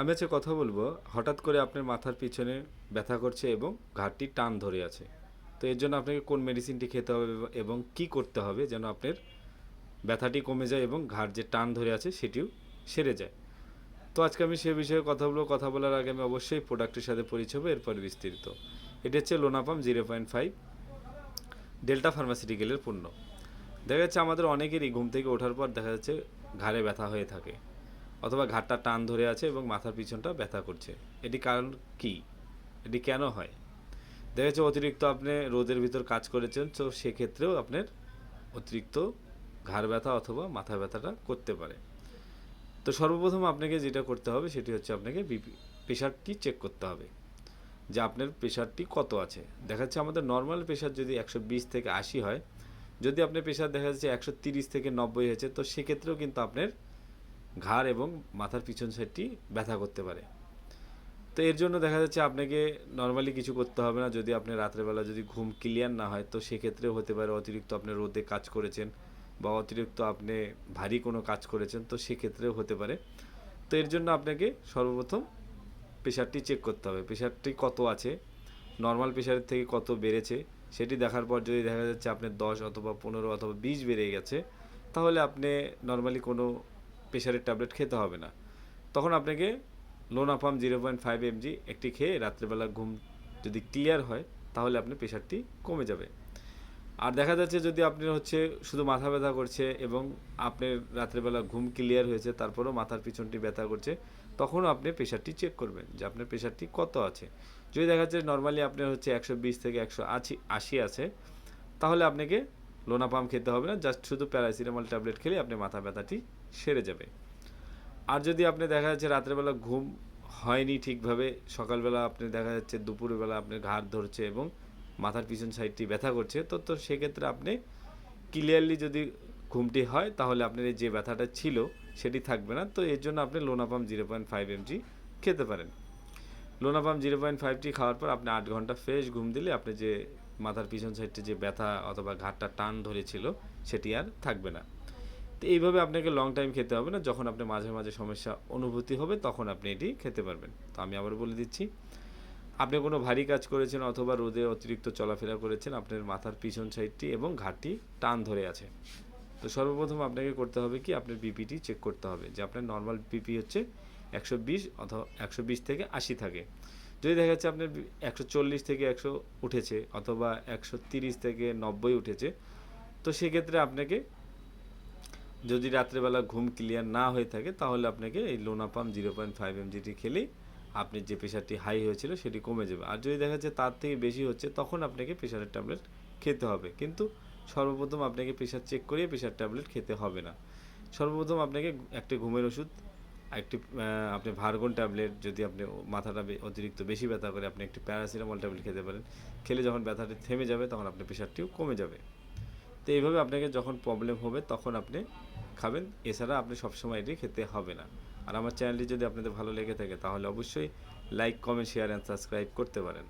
আমি আজকে কথা বলব হঠাৎ করে আপনার মাথার পিছনে ব্যথা করছে এবং ঘাটটি টান ধরে আছে। তো এর জন্য আপনাকে কোন মেডিসিনটি খেতে হবে এবং কি করতে হবে যেন আপনার ব্যথাটি কমে যায় এবং ঘাট যে টান ধরে আছে সেটিও সেরে যায়। তো আজকে আমি সে বিষয়ে কথা বলব কথা বলার আগে আমি অবশ্যই প্রোডাক্টের সাথে পরিচয় হব, এরপর বিস্তারিত। এটি হচ্ছে Lonapam zero point five delta ফার্মাসিউটিক্যালের পণ্য। দেখা যাচ্ছে আমাদের অনেকেরই ঘুম থেকে ওঠার পর দেখা যাচ্ছে ঘাড়ে ব্যথা হয়ে থাকে। অথবা ঘাটটা টান ধরে আছে এবং মাথার পিছনটা ব্যথা করছে। এটি কারণ কি? এটি কেন হয়? দেখা যাচ্ছে অতিরিক্ত আপনি রোদের ভিতর কাজ করেছেন, তো সেক্ষেত্রেও আপনার অতিরিক্ত ঘাড় ব্যথা অথবা মাথা ব্যথাটা করতে পারে। তো সর্বপ্রথম আপনাকে যেটা করতে হবে, সেটি হচ্ছে আপনাকে বিপি প্রেশারটি চেক করতে হবে যে আপনার প্রেশারটি কত আছে। দেখা যাচ্ছে আমাদের নর্মাল প্রেশার যদি একশো বিশ থেকে আশি হয়, যদি আপনার প্রেশার দেখা যাচ্ছে একশো তিরিশ থেকে নব্বই হয়েছে, তো সেক্ষেত্রেও কিন্তু আপনার ঘাড় এবং মাথার পিছন সাইডটি ব্যথা করতে পারে। তো এর জন্য দেখা যাচ্ছে আপনাকে নর্মালি কিছু করতে হবে না। যদি আপনি রাত্রেবেলা যদি ঘুম ক্লিয়ার না হয়, তো সেক্ষেত্রেও হতে পারে অতিরিক্ত আপনি রোদে কাজ করেছেন বা অতিরিক্ত আপনি ভারী কোনো কাজ করেছেন, তো সেক্ষেত্রেও হতে পারে। তো এর জন্য আপনাকে সর্বপ্রথম প্রেশারটি চেক করতে হবে। প্রেশারটি কত আছে? নর্মাল প্রেশারের থেকে কত বেড়েছে? সেটি দেখার পর যদি দেখা যাচ্ছে আপনার দশ অথবা পনেরো অথবা বিশ বেড়ে গেছে, তাহলে আপনি নর্মালি কোনো প্রেশারের ট্যাবলেট খেতে হবে না। তখন আপনাকে Lonapam zero point five mg একটি খেয়ে রাত্রেবেলা ঘুম যদি ক্লিয়ার হয়, তাহলে আপনার প্রেশারটি কমে যাবে। আর দেখা যাচ্ছে যদি আপনার হচ্ছে শুধু মাথা ব্যথা করছে এবং আপনার রাত্রেবেলা ঘুম ক্লিয়ার হয়েছে, তারপরেও মাথার পিছনটি ব্যথা করছে, তখনও আপনি প্রেশারটি চেক করবেন যে আপনার প্রেশারটি কত আছে। যদি দেখা যাচ্ছে নর্মালি আপনার হচ্ছে একশো বিশ থেকে একশো আশি আশি আছে, তাহলে আপনাকে লোনাপাম খেতে হবে না জাস্ট শুধু প্যারাসিটামল ট্যাবলেট খেলে আপনি মাথা ব্যথাটি সেরে যাবে। আর যদি আপনি দেখা যাচ্ছে রাত্রেবেলা ঘুম হয়নি ঠিকভাবে, সকালবেলা আপনি দেখা যাচ্ছে দুপুরবেলা আপনার ঘাড় ধরছে এবং মাথার পিছন সাইডটি ব্যথা করছে, তো তো সেক্ষেত্রে আপনি ক্লিয়ারলি যদি ঘুমটি হয় তাহলে আপনার যে ব্যথাটা ছিল সেটি থাকবে না, তো এর জন্য আপনি Lonapam zero point five mg খেতে পারেন। লোনাপাম জিরো পয়েন্ট ফাইভটি খাওয়ার পর আপনি আট ঘণ্টা ফ্রেশ ঘুম দিলে আপনি যে মাথার পিছন সাইডে যে ব্যথা অথবা ঘাটটা টান ধরেছিল, সেটি আর থাকবে না। তো এইভাবে আপনাকে লং টাইম খেতে হবে না। যখন আপনি মাঝে মাঝে সমস্যা অনুভূতি হবে, তখন আপনি এটি খেতে পারবেন। তো আমি আবার বলে দিচ্ছি, আপনি কোনো ভারী কাজ করেছেন অথবা রোদে অতিরিক্ত চলাফেরা করেছেন, আপনার মাথার পিছন সাইডটি এবং ঘাটটি টান ধরে আছে। তো সর্বপ্রথম আপনাকে করতে হবে কি? আপনার বিপিটি চেক করতে হবে। যে আপনার নর্মাল বিপি হচ্ছে একশো বিশ অথবা একশো বিশ থেকে আশি থাকে। যদি দেখা যাচ্ছে আপনার একশো চল্লিশ থেকে একশো উঠেছে অথবা একশো তিরিশ থেকে নব্বই উঠেছে, তো সেক্ষেত্রে আপনাকে যদি রাত্রেবেলা ঘুম ক্লিয়ার না হয়ে থাকে, তাহলে আপনাকে এই লোনাপাম জিরো পয়েন্ট ফাইভ এমজিটি খেলেই আপনি যে প্রেশারটি হাই হয়েছিল সেটি কমে যাবে। আর যদি দেখা যাচ্ছে তার থেকে বেশি হচ্ছে, তখন আপনাকে প্রেশারের ট্যাবলেট খেতে হবে। কিন্তু সর্বপ্রথম আপনাকে প্রেশার চেক করিয়ে প্রেশার ট্যাবলেট খেতে হবে না। সর্বপ্রথম আপনাকে একটা ঘুমের ওষুধ একটি আপনি ভার্গন ট্যাবলেট যদি আপনি মাথাটা অতিরিক্ত বেশি ব্যথা করে আপনি একটি প্যারাসিটামল ট্যাবলেট খেতে পারেন। খেলে যখন ব্যথাটি থেমে যাবে তখন আপনার প্রেশারটিও কমে যাবে। তো এইভাবে আপনাকে যখন প্রবলেম হবে তখন আপনি খাবেন। এছাড়া আপনি সবসময় এটি খেতে হবে না। আর আমার চ্যানেলটি যদি আপনাদের ভালো লেগে থাকে তাহলে অবশ্যই like comment share and subscribe করতে পারেন।